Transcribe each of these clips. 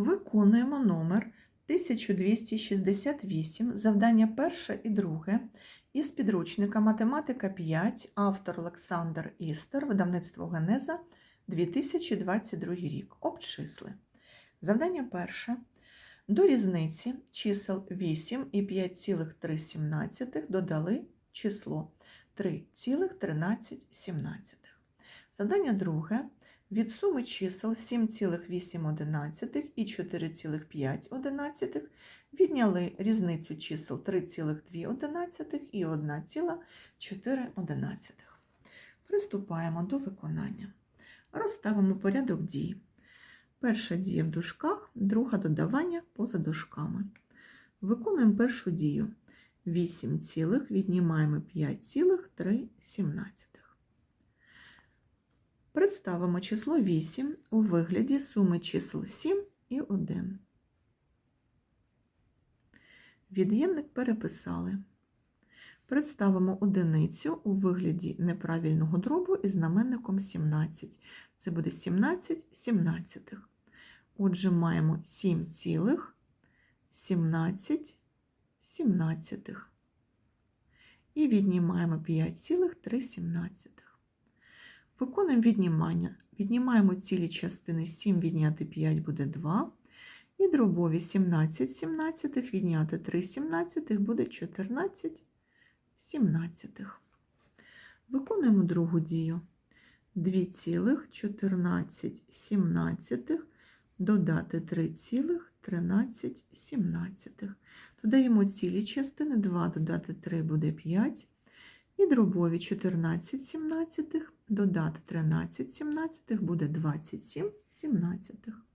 Виконуємо номер 1268, завдання перше і друге із підручника Математика 5, автор Олександр Істер, видавництво Генеза, 2022 рік. Обчисли. Завдання перше. До різниці чисел 8 і 5,3 додали число 3,13. Завдання друге. Від суми чисел 7,8 і 4,5 відняли різницю чисел 3,2 і 1,4. Приступаємо до виконання. Розставимо порядок дій. Перша дія в дужках, друга додавання поза дужками. Виконуємо першу дію. 8 цілих віднімаємо 5,3. Представимо число 8 у вигляді суми чисел 7 і 1. Від'ємник переписали. Представимо одиницю у вигляді неправильного дробу із знаменником 17. Це буде 17 сімнадцятих. Отже, маємо 7 цілих 17 сімнадцятих. І віднімаємо 5,3. Виконуємо віднімання. Віднімаємо цілі частини 7 відняти 5 буде 2. І дробові 17 сімнадцятих відняти 3 сімнадцятих буде 14 сімнадцятих. Виконуємо другу дію. 2,14 сімнадцятих додати 3,13 сімнадцятих. Додаємо цілі частини, 2 додати 3 буде 5. І дробові 14 сімнадцятих додати 13 сімнадцятих буде 27 сімнадцятих.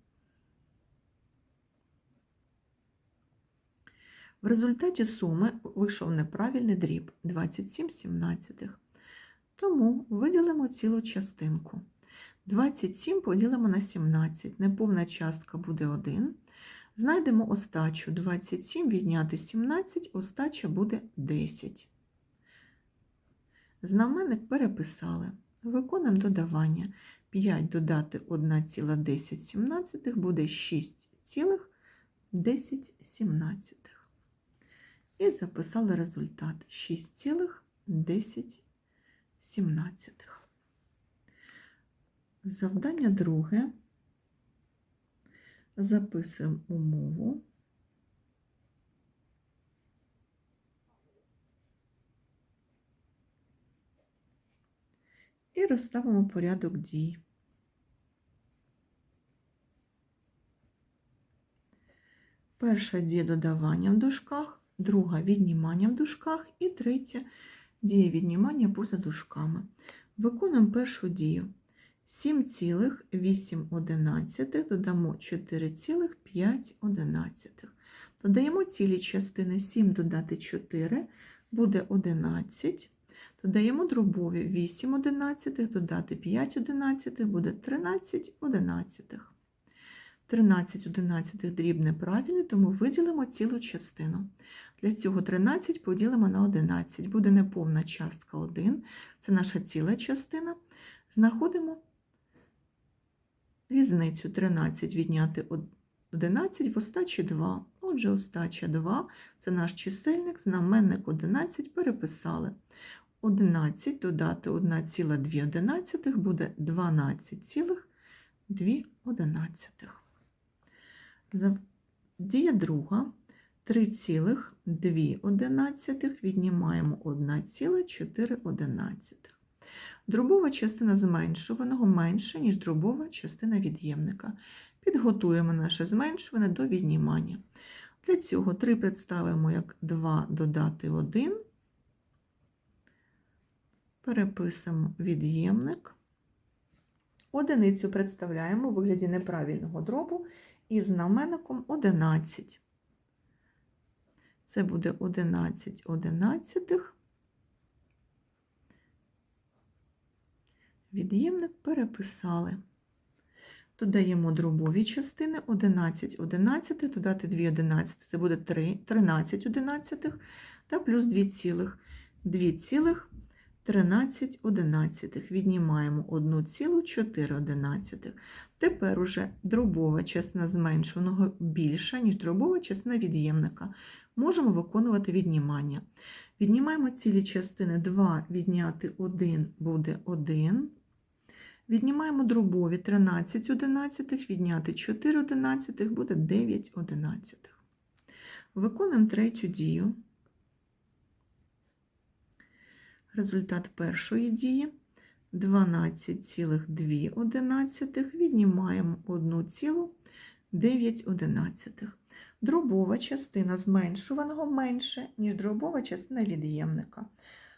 В результаті суми вийшов неправильний дріб 27 сімнадцятих. Тому виділимо цілу частинку. 27 поділимо на 17, неповна частка буде 1. Знайдемо остачу 27 відняти 17, остача буде 10. Знаменник переписали. Виконуємо додавання. 5 додати 1,10 буде 6,10. І записали результат 6,10. Завдання друге. Записуємо умову. І розставимо порядок дій. Перша дія додавання в дужках, друга віднімання в дужках і третя дія віднімання поза дужками. Виконуємо першу дію. 7,8 додамо 4,5. Додаємо цілі частини 7 додати 4 буде 11. Додаємо дробові 8 одинадцятих, додати 5 одинадцятих, буде 13 одинадцятих. 13 одинадцятих дріб неправильний, тому виділимо цілу частину. Для цього 13 поділимо на 11. Буде неповна частка 1, це наша ціла частина. Знаходимо різницю 13 відняти 11 в остачі 2. Отже, остача 2 це наш чисельник, знаменник 11 переписали. 11 додати 1,2 буде 12,2. Дія друга 3,2 віднімаємо 1,4. Дробова частина зменшуваного менше, ніж дробова частина від'ємника. Підготуємо наше зменшуване до віднімання. Для цього 3 представимо як 2 додати 1. Переписуємо від'ємник. Одиницю представляємо у вигляді неправильного дробу із знаменником 11. Це буде 11 одинадцятих. Від'ємник переписали. Додаємо дробові частини 11 одинадцятих, додати 2 одинадцятих, це буде 3, 13 одинадцятих, та плюс 2 цілих. 2 цілих 13 одинадцятих. Віднімаємо 1,4 одинадцятих. Тепер уже дробова частина зменшуваного більша, ніж дробова частина від'ємника. Можемо виконувати віднімання. Віднімаємо цілі частини 2 відняти 1 буде 1. Віднімаємо дробові 13 одинадцятих, відняти 4 одинадцятих буде 9 одинадцятих. Виконуємо третю дію. Результат першої дії 12,2 віднімаємо 1,9. Дробова частина зменшуваного менше, ніж дробова частина від'ємника.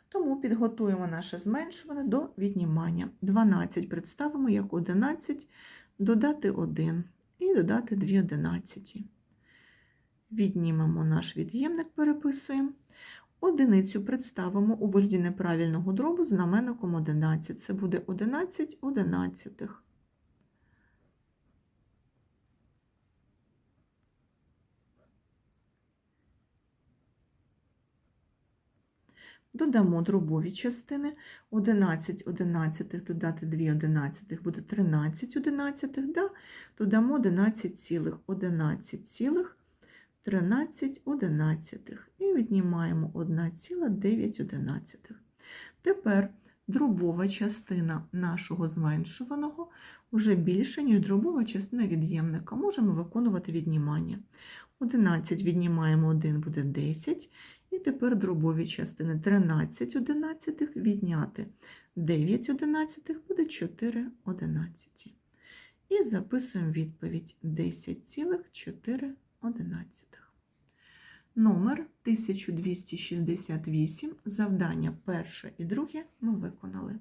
Тому підготуємо наше зменшуване до віднімання. 12 представимо як 11, додати 1 і додати 2 одинадцяті. Віднімемо наш від'ємник, переписуємо. Одиницю представимо у вигляді неправильного дробу знаменником 11. Це буде 11 одинадцятих. Додамо дробові частини. 11 одинадцятих додати 2 одинадцятих буде 13 одинадцятих. Да? Додамо 11 цілих 11 цілих 13 одинадцятих. І віднімаємо 1,9 одинадцятих. Тепер дробова частина нашого зменшуваного вже більше, ніж дробова частина від'ємника. Можемо виконувати віднімання. 11 віднімаємо 1 буде 10. І тепер дробові частини 13 одинадцятих відняти 9 одинадцятих буде 4 одинадцяті. І записуємо відповідь 10,4 одинадцятих. Номер 1268, завдання перше і друге ми виконали.